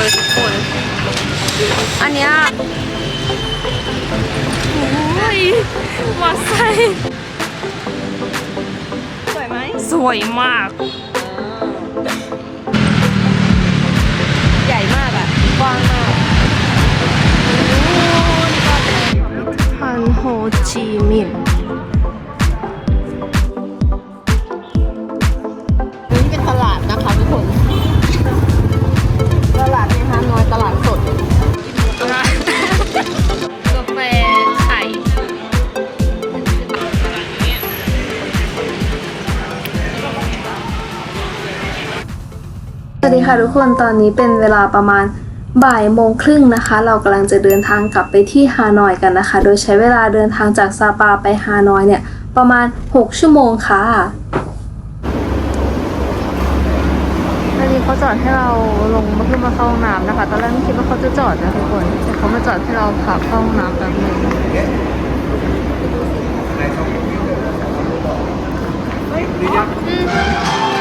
เลยทุกคน อันเนี้ยโอ้ยมาใส่สวยไหมสวยมาก ใหญ่มากอะกว้างมากฮันโฮจิมินห์ ตลาดสดกาแฟไทยสวัสดีค่ะทุกคนตอนนี้เป็นเวลาประมาณบ่ายโมงครึ่งนะคะ เรากำลังจะเดินทางกลับไปที่ฮานอยกันนะคะ โดยใช้เวลาเดินทางจากซาปาไปฮานอยเนี่ยประมาณ 6 ชั่วโมงค่ะ ตอนนี้เขา จอดให้เราลงมาขึ้นมาเข้าห้องน้ำนะคะ ตอนแรกไม่คิดว่าเขาจะจอดนะทุกคนแต่เขามาจอดให้เราขับเข้าห้องน้ำแป๊บนึงต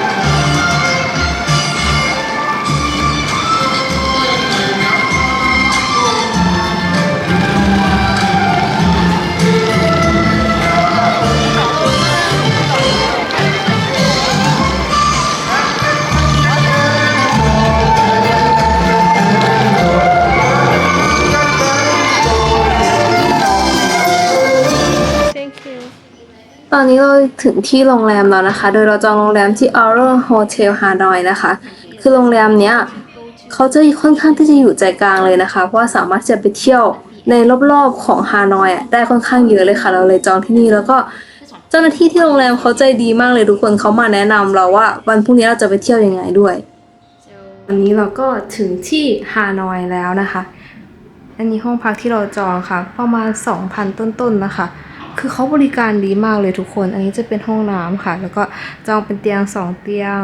อนนี้เราถึงที่โรงแรมแล้วนะคะ โดยเราจองโรงแรมที่ Aurora Hotel Hanoi นะคะ คือโรงแรมเนี้ยเขาจะค่อนข้างที่จะอยู่ใจกลางเลยนะคะ เพราะว่าสามารถจะไปเที่ยวในรอบๆของฮานอยอะได้ค่อนข้างเยอะเลยค่ะ เราเลยจองที่นี่แล้วก็เจ้าหน้าที่ที่โรงแรมเขาใจดีมากเลยทุกคนเขามาแนะนำเราว่าวันพรุ่งนี้เราจะไปเที่ยวยังไงด้วย วันนี้เราก็ถึงที่ฮานอยแล้วนะคะ อันนี้ห้องพักที่เราจองค่ะ ประมาณ 2,000 ต้นๆนะคะ คือเขาบริการดีมากเลยทุกคน อันนี้จะเป็นห้องน้ำค่ะ แล้วก็จองเป็นเตียงสองเตียง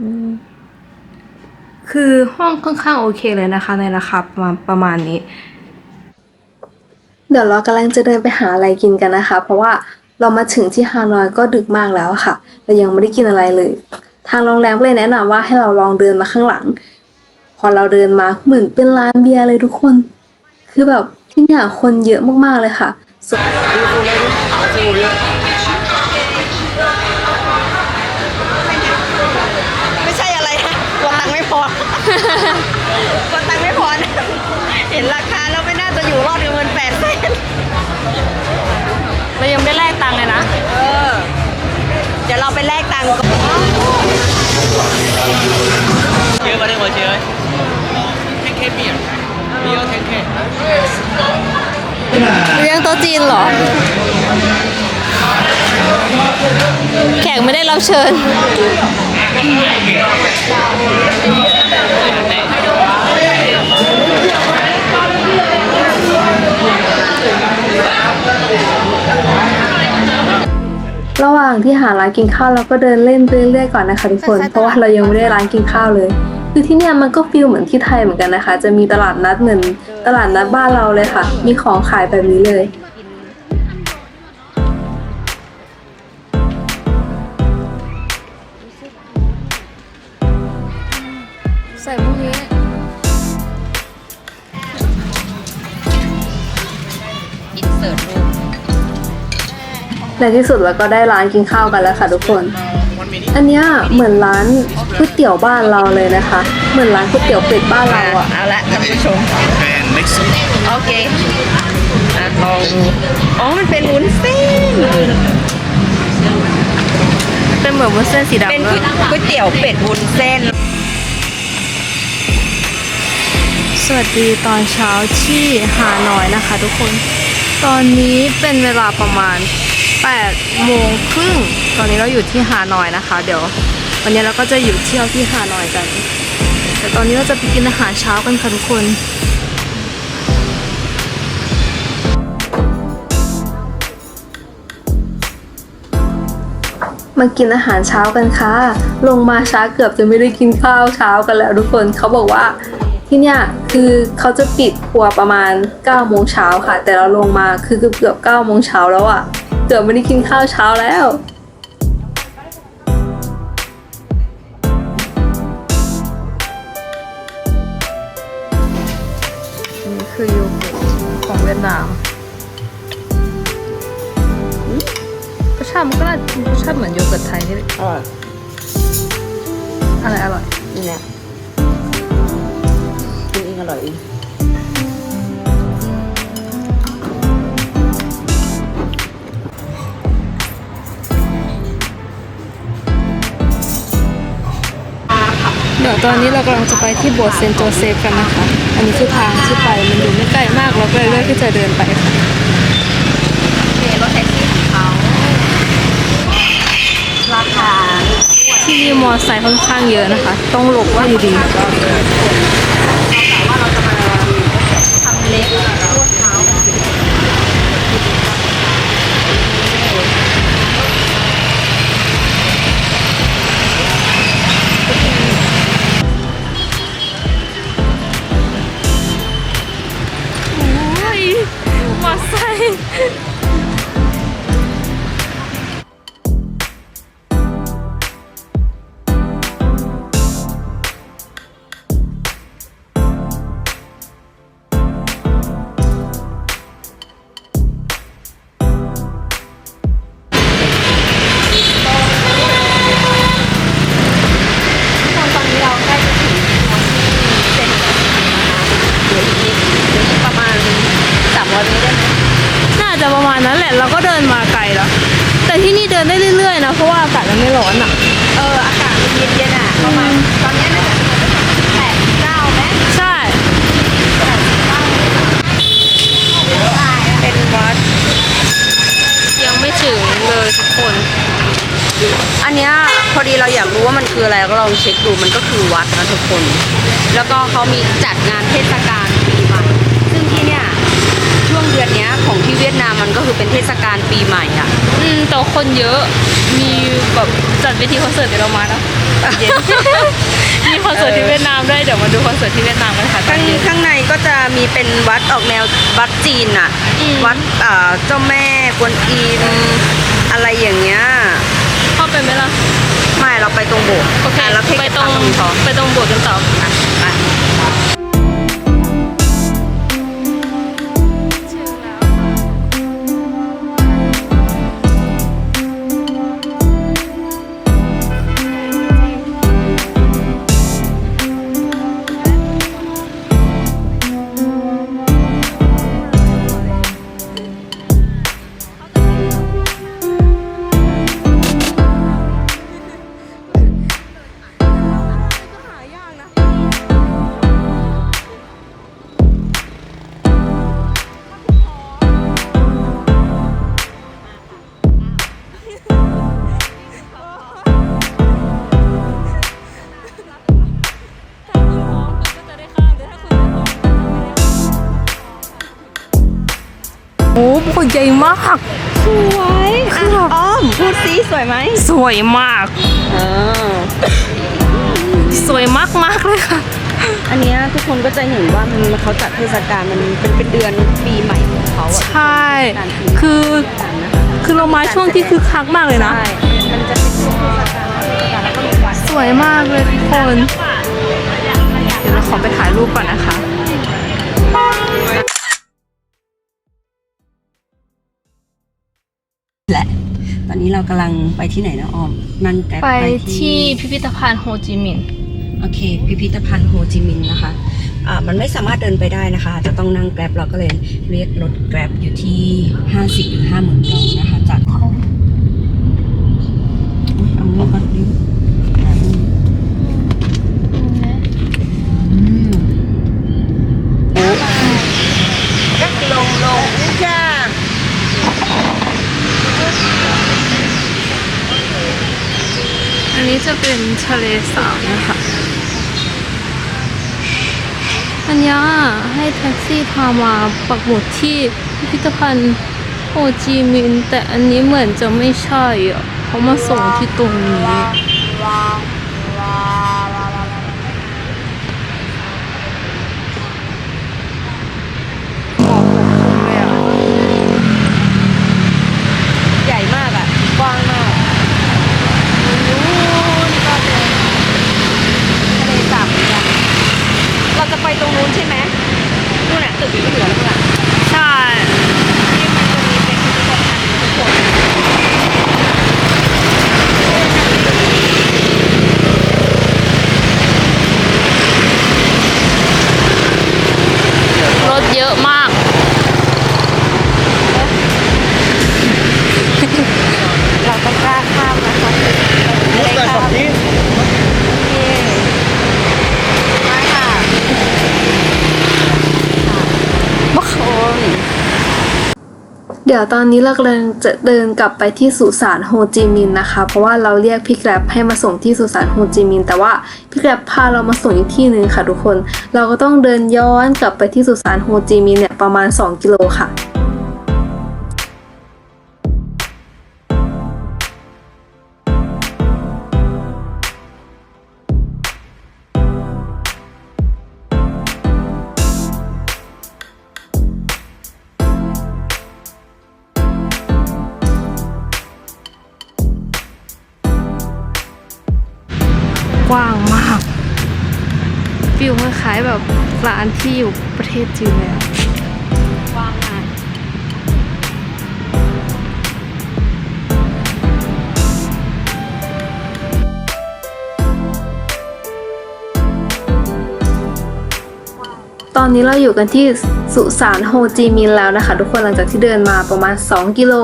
อืมคือห้องค่อนข้างโอเคเลยนะคะ ในราคาประมาณประมาณนี้ เดี๋ยวเรากำลังจะเดินไปหาอะไรกินกันนะคะ เพราะว่าเรามาถึงที่ฮานอยก็ดึกมากแล้วค่ะเรายังไม่ได้กินอะไรเลย ทางโรงแรมก็เลยแนะนำว่าให้เราลองเดินมาข้างหลัง พอเราเดินมาเหมือนเป็นร้านเบียร์เลยทุกคน คือแบบที่เนี่ยคนเยอะมากๆเลยค่ะส่วนไม่ใช่อะไรนะกลัวตังค์ไม่พอกลัวตังค์ไม่พอนะเห็นราคาแล้วไม่น่าจะอยู่รอดกับเงินแปดแสนเรายังไม่ได้แลกตังค์เลยนะ เออ เดี๋ยวเราไปแลกตังค์ก่อน chơi vào đây ngồi chơi Thanh khê bia Bia thanh khê เลี้ยงโต๊ะจีนเหรอ แขกไม่ได้รับเชิญ ระหว่างที่หาร้านกินข้าวเราก็เดินเล่นไปเรื่อยๆก่อนนะคะทุกคน เพราะว่าเรายังไม่ได้ร้านกินข้าวเลย คือที่เนี่ยมันก็ฟีลเหมือนที่ไทยเหมือนกันนะคะ จะมีตลาดนัดเหมือน ตลาดนัดบ้านเราเลยค่ะ มีของขายแบบนี้เลย ใส่พวกนี้ อินเสิร์ตรูปในที่สุดเราก็ได้ร้านกินข้าวกันแล้วค่ะทุกคน อันเนี้ยเหมือนร้านก๋วยเตี๋ยวบ้านเราเลยนะคะ เหมือนร้านก๋วยเตี๋ยวเป็ดบ้านเราอะ เอาละท่านผู้ชม And mix it โอเคอะลองดูอ๋อ มันเป็นวุ้นเส้น เป็นเหมือนวุ้นเส้นสีดำเป็นด้วยก๋วยเตี๋ยวเป็ดวุ้นเส้น สวัสดีตอนเช้าที่ฮานอยนะคะทุกคน ตอนนี้เป็นเวลาประมาณ8โมงครึ่ง ตอนนี้เราอยู่ที่ฮานอยนะคะ เดี๋ยว วันนี้เราก็จะอยู่เที่ยวที่ฮานอยกัน แต่ตอนนี้เราจะไปกินอาหารเช้ากันค่ะทุกคน มากินอาหารเช้ากันค่ะ ลงมาช้าเกือบจะไม่ได้กินข้าวเช้ากันแล้วทุกคนเขาบอกว่าที่เนี่ยคือเขาจะปิดครัวประมาณ9ก้าโมงเช้าค่ะ แต่เราลงมาคือเกือบเก้าโมงเช้าแล้วอะ่ะเกือบไม่ได้กินข้าวเช้าแล้วนี่คือยูเกิร์ตของเวียดนาม ติมันก็น่ารสชาติเหมือนโยเกิร์ตไทยนี่แหละอร่อยอะไรอร่อย นี่แหละกินเองอร่อยเองเดี๋ยวตอนนี้เรากำลังจะไปที่โบสถ์เซนต์โจเซฟกันนะคะ อันนี้คือทางที่ไปมันอยู่ไม่ไกลมากเราก็เลยเลือกที่จะเดินไปค่ะ มอไซค์ค่อนข้างเยอะนะคะ ต้องหลบว่าอยู่ดี ทุกคน อันเนี้ยพอดีเราอยากรู้ว่ามันคืออะไรก็ลองเช็คดูมันก็คือวัดนะทุกคน แล้วก็เขามีจัดงานเทศกาลปีใหม่ ซึ่งที่เนี่ยช่วงเดือนเนี้ยของที่เวียดนามมันก็คือเป็นเทศกาลปีใหม่อะ อืมแต่คนเยอะมีแบบจัดเวทีคอนเสิร์ตเดี๋ยวเรามานะตอนเย็น มีคอนเสิร์ตที่เวียดนามด้วยเดี๋ยวมาดูคอนเสิร์ตที่เวียดนามกันค่ะตอข้านงเย็น ข้างในก็จะมีเป็นวัดออกแนววัดจีนอะอืม วัดเอ่อเจ้าแม่กวนอิม อะไรอย่างเงี้ยเข้าไปไหมล่ะ ไม่เราไปตรงโบสถ์โอเคะเราเทคไปตรงตรงพอไปตรงโบสถ์กันต่อ อะไป วยมาก เออ สวยมากมากๆเลยค่ะ อันเนี้ยทุกคนก็จะเห็นว่ามันเขาจัดเทศกาลมันเป็นเป็นเดือนปีใหม่ของเขาอะใช่ การปีใหม่คือต่างๆนะคะคือเรามาช่วงที่คือคักมากเลยนะ ใช่มันจะเป็นช่วงเทศกาลเทศกาลแล้วก็มีวัน สวยมากเลยทุกคน เดี๋ยวเราขอไปถ่ายรูปก่อนนะคะ และ ตอนนี้เรากำลังไปที่ไหนนะออมนั่งแกร็บไปที่พิพิธภัณฑ์โฮจิมินห์โอเค พิพิธภัณฑ์โฮจิมินห์นะคะอ่ามันไม่สามารถเดินไปได้นะคะ จะต้องนั่งแกร็บเราก็เลยเรียกรถแกร็บอยู่ที่ 50หรือ50,000ดองนะคะจากอุ๊ยเอามือก่อนดิอืมโอ้กักลงลงจ้า อันนี้จะเป็น ทะเลสาบนะคะอันเนี้ให้แท็กซี่พามาปักหมุดที่พิพิธภัณฑ์โฮจิมินห์แต่อันนี้เหมือนจะไม่ใช่อะเขามาส่งที่ตรงนี้ Thank you. ดี๋ยวตอนนี้เรากำลังจะเดินกลับไปที่สุสานโฮจิมินห์นะคะ เพราะว่าเราเรียกพี่แกร็บให้มาส่งที่สุสานโฮจิมินห์แต่ว่าพี่แกร็บพาเรามาส่งอีกที่หนึ่งค่ะทุกคน เราก็ต้องเดินย้อนกลับไปที่สุสานโฮจิมินห์เนี่ยประมาณ 2 กิโลค่ะ ที่อยู่ประเทศจีนเลยอะกว้างมากตอนนี้เราอยู่กันที่สุสานโฮจิมินห์แล้วนะคะ ทุกคนหลังจากที่เดินมาประมาณ 2 กิโล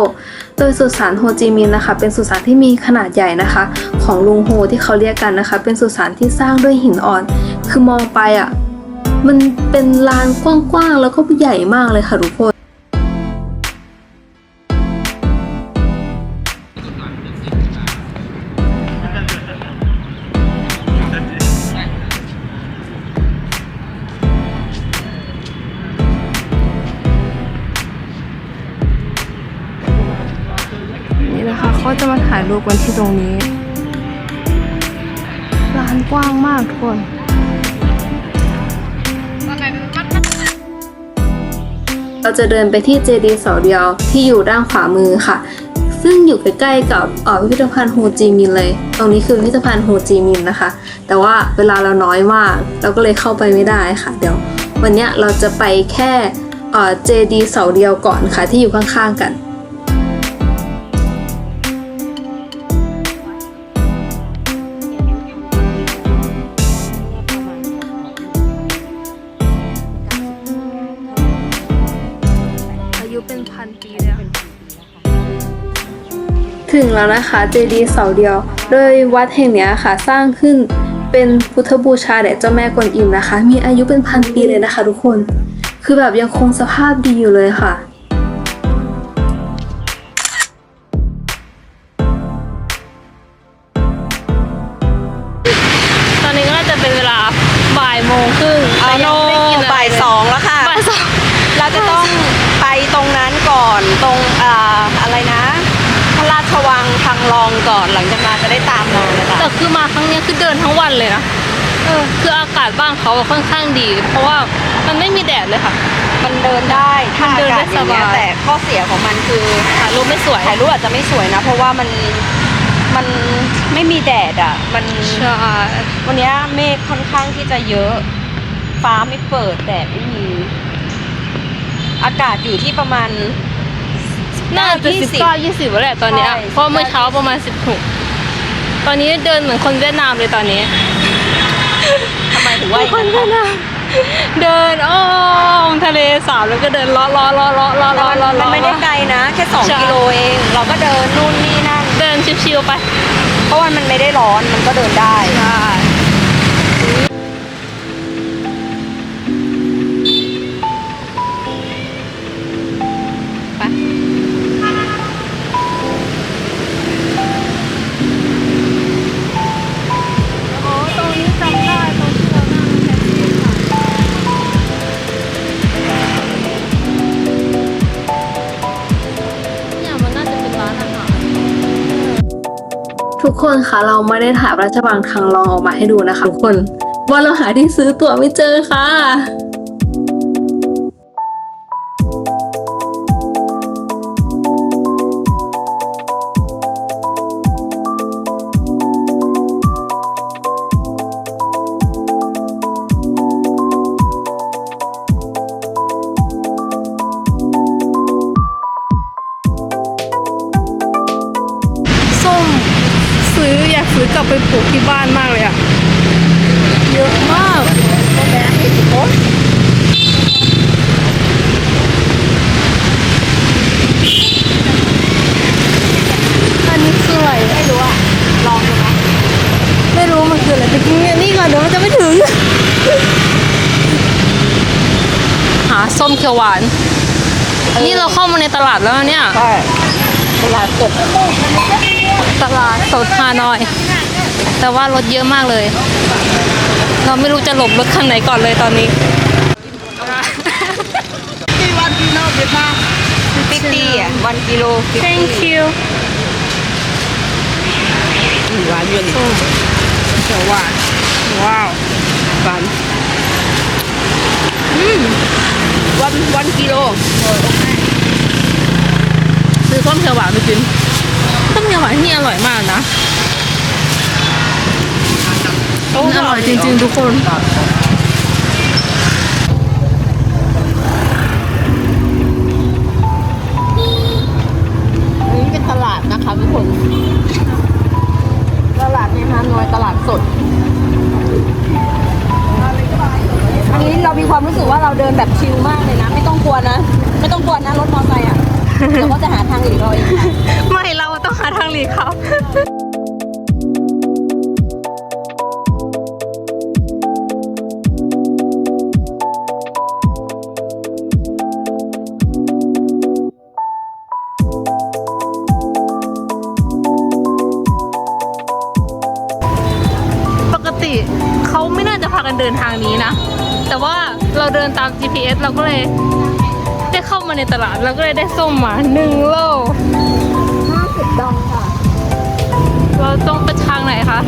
โดยสุสานโฮจิมินห์นะคะ เป็นสุสานที่มีขนาดใหญ่นะคะ ของลุงโฮที่เขาเรียกกันนะคะ เป็นสุสานที่สร้างด้วยหินอ่อน คือมองไปอะ มันเป็นลานกว้างๆ แล้วก็ใหญ่มากเลยค่ะทุกคน นี่นะคะเขาจะมาถ่ายรูปกันที่ตรงนี้ร้านกว้างมากทุกคน เราจะเดินไปที่เจดีย์เสาเดียวที่อยู่ด้านขวามือค่ะ ซึ่งอยู่ใกล้ๆกับออพิพิธภัณฑ์โฮจิมินเลย ตรงนี้คือพิพิธภัณฑ์โฮจิมินนะคะ แต่ว่าเวลาเราน้อยมากเราก็เลยเข้าไปไม่ได้ค่ะ เดี๋ยว วันนี้เราจะไปแค่อ่อเจดีย์เสาเดียวก่อนค่ะที่อยู่ข้างๆกัน แล้วนะคะเจดีย์เสาเดียว โดยวัดแห่งนี้ค่ะสร้างขึ้นเป็นพุทธบูชาแด่เจ้าแม่กวนอิมนะคะ มีอายุเป็นพันปีเลยนะคะ ทุกคน คือแบบยังคงสภาพดีอยู่เลยค่ะ องก่อนหลังจากนั้นจะได้ตามมาเลยค่ะแต่คือมาครั้งเนี้ยคือเดินทั้งวันเลยนะเออคืออากาศบ้านเขาค่อนข้างดี เพราะว่ามันไม่มีแดดเลยค่ะ มันเดินได้ถ้ามันเดิอานได้กาศอย่างเงี้ยสบายแต่ข้อเสียของมันคือถ่ายรูปไม่สวยถ่ายรูปอาจจะไม่สวยนะ เพราะว่ามันมันไม่มีแดดอะ มันใช่วันเนี้ยเมฆค่อนข้างที่จะเยอะ ฟ้าไม่เปิดแดดไม่มี อากาศอยู่ที่ประมาณ น่าจะยี่สิสิบบเก้ายี่สิบแล้วแหละตอนเนี้ยใช่ เพราะเมื่อเช้าประมาณสิบหกตอนนี้เดินเหมือนคนเวียดนามเลยตอนนี้ทำไมถึงว่าอย่างคนนั้นเวียดคะนามเดินอ้อมทะเลสาบแล้วก็เดินล้อล้อล้อล้อล้อแต่ล้อมันล้อมันไม่ได้ไกลนะ แค่สองใช่กิโลเอง เราก็เดินนู่นนี่นั่น เดินชิวๆไปเพราะว่ามันไม่ได้ร้อนมันก็เดินได้ ใช่ ทุกคนคะเราไม่ได้ถ่ายราชบังทางรองออกมาให้ดูนะคะทุกคนว่าเราหาที่ซื้อตั๋วไม่เจอค่ะ ส้มเขียวหวาน นี่เราเข้ามาในตลาดแล้วนะเนี่ยใช่ตลาดสดตลาดสดฮานอย แต่ว่ารถเยอะมากเลย เราไม่รู้จะหลบรถคันไหนก่อนเลยตอนนี้ที่วันกิโลเวียดนามฟิฟตี้อะวันกิโล thank you หวานอยู่นี่เขียวหวานว้าวหวานอืม วันวันกิโลซื้อส้มเขียวหวานไปกินส้มเขียวหวานที่นี่อร่อยมากนะอร่อยจริงๆทุกคนอัน กันเดินทางนี้นะ แต่ว่าเราเดินตาม GPS เราก็เลยได้เข้ามาในตลาดเราก็เลยได้ส้มมาหนึ่งโล50ดองค่ะ เราต้องไปทางไหนคะ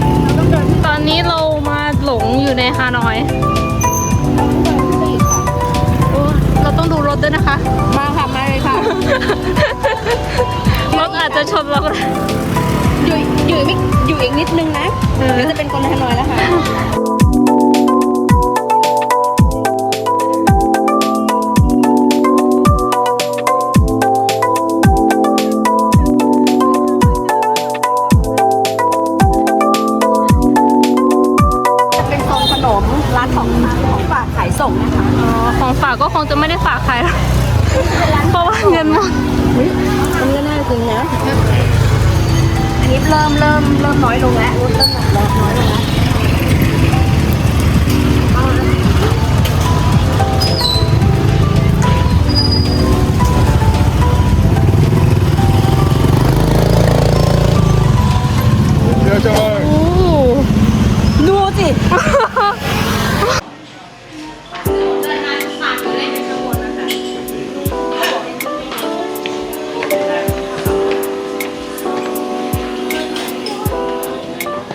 ตอนนี้เรามาหลงอยู่ในฮานอยโอ้เราต้องดูรถด้วยนะคะ มาค่ะ มาเลยค่ะ รถอาจจะชนเราก็ได้อยู่อยู่ไม่อยู่อีกนิดนึงนะเออเดี๋ยวจะเป็นคนฮานอยแล้วค่ะจะ ส่งนะคะอ๋อของฝากก็คงจะไม่ได้ฝากใครหรอกเพราะว่าเงินหมดอันนี้ก็น่าจริงนะ อันนี้เริ่มเริ่มเริ่มน้อยลงแล้วรถเริ่มน้อยน้อยลงแล้ว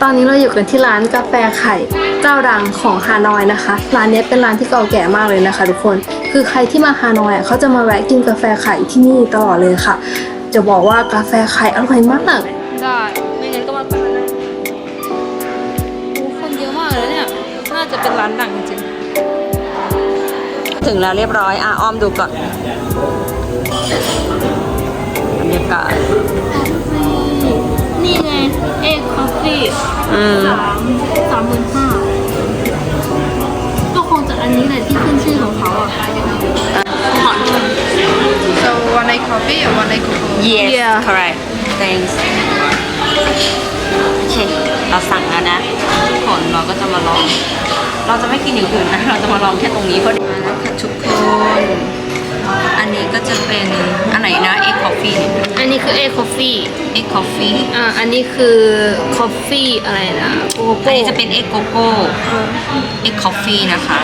อนนี้เราอยู่กันที่ร้านกาแฟไข่เจ้าดังของฮานอยนะคะ ร้านนี้เป็นร้านที่เก่าแก่มากเลยนะคะ ทุกคน คือใครที่มาฮานอยอะเขาจะมาแวะกินกาแฟไข่ที่นี่ตลอดเลยค่ะ จะบอกว่ากาแฟไข่อร่อยมาก ได้ไม่งั้นก็มาโอ้คนเยอะมากเลยเนี่ย น่าจะเป็นร้านดังจริง ถึงแล้วเรียบร้อยอะอ้อมดูก่อนบรรยากาศ นี่ไง เอ็กคอฟฟี่อืม สามสามหมื่นห้าก็คงจะอันนี้แหละที่ขึ้นชื่อของเขาอะ So one night coffee or one night cocoa? yes Yeah. correct thanks โอเค เราสั่งแล้วนะทุกคนเราก็จะมาลอง เราจะไม่กินอย่างอื่นนะเราจะมาลองแค่ตรงนี้เพราะมาแล้วค่ะทุกคน อันนี้ก็จะเป็นอันไหนนะ egg coffee อันนี้คือเอ็กคอฟฟี่ egg coffee อ่าอันนี้คือคอฟฟี่อะไรนะโกอันโก้นี้จะเป็น egg coco egg coffee นะคะ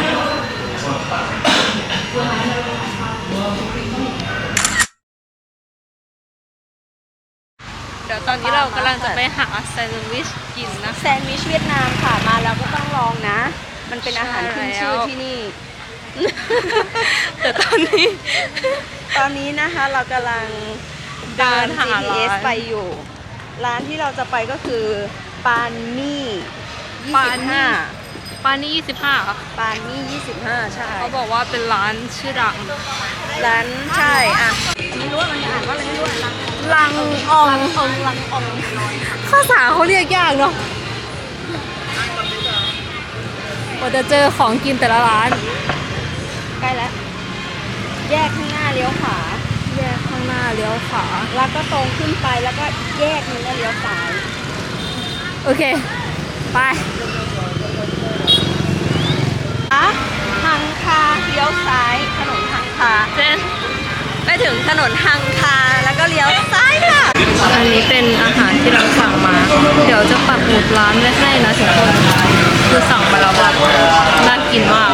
ไปหาแซนด์วิชกินนะ แซนด์วิชเวียดนามค่ะมาแล้วก็ต้องลองนะ มันเป็นอาหารขึ้นชื่อใช่แล้วที่นี่ แต่ตอนนี้ ตอนนี้นะคะเรากำลังเดินหา GPS ร้านไปอยู่ ร้านที่เราจะไปก็คือ ปานมี่ปานมี่25ปานนี้25ค่ะปานมี่25ใช่ เขาบอกว่าเป็นร้านชื่อดังร้านใช่ อะ ไม่รู้ว่ามันอ่านว่าอะไรไม่รู้อะลังออง ลังองลังองภาษาเขาเรียกยากเนาะกว่าจะเจอของกินแต่ละร้าน ใกล้แล้ว แยกข้างหน้าเลี้ยวขวา แยกข้างหน้าเลี้ยวขวา แล้วก็ตรงขึ้นไปแล้วก็แยกนึงแล้วเลี้ยวซ้าย โอเค ไปอะทางคาเลี้ยวซ้ายถนนทางคาเจน ไปถึงถนนฮังคาแล้วก็เลี้ยวซ้ายค่ะ อันนี้เป็นอาหารที่เราสั่งมา เดี๋ยวจะปักหมุดร้านไว้ให้นะทุกคนคือสั่งไปแล้วแบบน่ากินมาก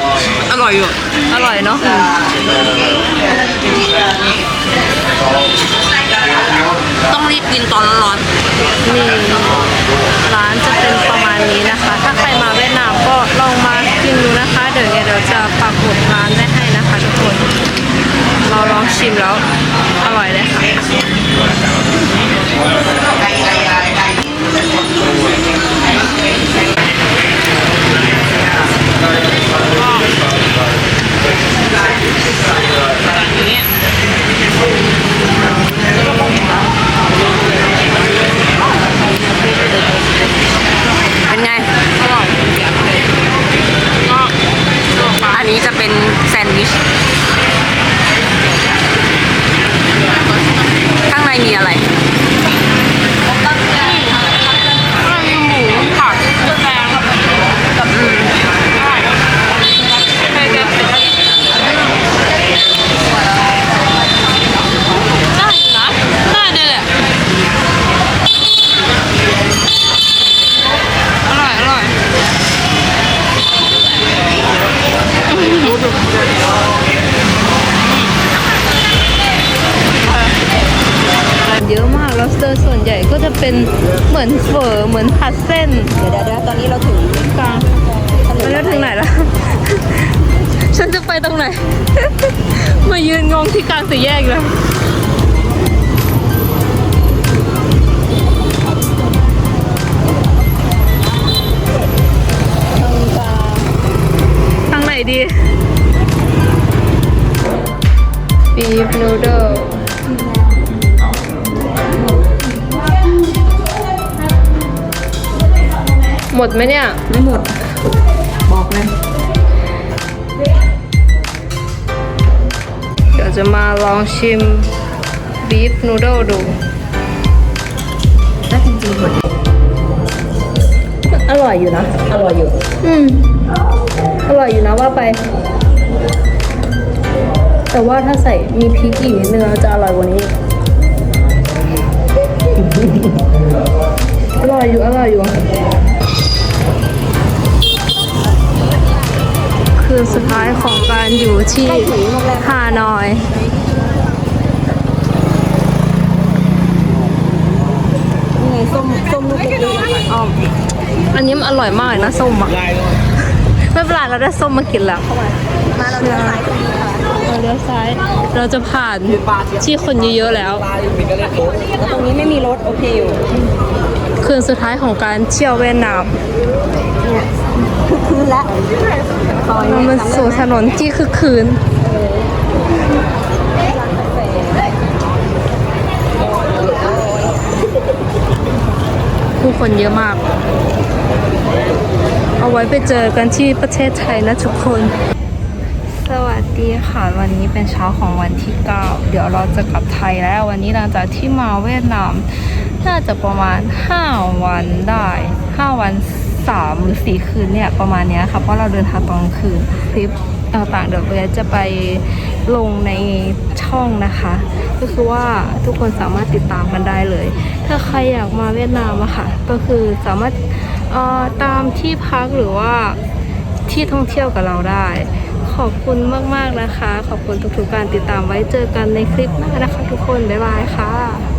อร่อยอยู่ อร่อยเนาะต้องรีบกินตอนร้อนนี่ร้านจะเป็นประมาณนี้นะคะ ถ้าใครมาเวียดนามก็ลองมากินดูนะคะ เดี๋ยวเนี่ยเดี๋ยวจะปักหมุดร้านไว้ให้นะคะทุกคน เราลองชิมแล้ว อร่อยเลยค่ะเป็นไงอันนี้จะเป็นแซนด์วิช ทางไหนดี beef noodle หมดไหมเนี่ย ไม่หมด บอกเลย เดี๋ยวจะมาลองชิม beef noodle ดูถ้าจริงๆหมด อร่อยอยู่นะ อร่อยอยู่ อืม อร่อยอยู่นะว่าไป แต่ว่าถ้าใส่มีพริกอีกนิดนึงจะอร่อยกว่านี้ อร่อยอยู่ อร่อยอยู่ คืนสุดท้ายของการอยู่ที่ฮานอยนี่ไงส้มส้มลูกเล็กๆอ้อม อันนี้มันอร่อยมากเลยนะส้มอะไม่เป็นไรเราได้ส้มมากินแล้วมาเราเดินสายตรงนี้ค่ะเราเลี้ยวซ้าย เราจะผ่านที่คนเยอะๆแล้วแล้ว ตรงนี้ไม่มีรถโอเคอยู่ คืนสุดท้ายของการเที่ยวเวียดนามคืนละซอยเรามาสู่ถนนที่คือคืน ผู้คนเยอะมาก เอาไว้ไปเจอกันที่ประเทศไทยนะทุกคน สวัสดีค่ะ วันนี้เป็นเช้าของวันที่ 9 เดี๋ยวเราจะกลับไทยแล้ว วันนี้หลังจากที่มาเวียดนาม น่าจะประมาณ 5 วันได้ 5 วัน 3 หรือ 4 คืนเนี่ย ประมาณนี้ค่ะ เพราะเราเดินทางตอนคืนคลิปต่างๆเดี๋ยวเบสจะไป ลงในช่องนะคะ ก็คือว่าทุกคนสามารถติดตามกันได้เลย ถ้าใครอยากมาเวียดนามอะค่ะ ก็คือสามารถตามที่พักหรือว่าที่ท่องเที่ยวกับเราได้ ขอบคุณมาก ๆ นะคะ ขอบคุณทุกๆการติดตามไว้เจอกันในคลิปหน้านะคะ ทุกคน บ๊ายบายค่ะ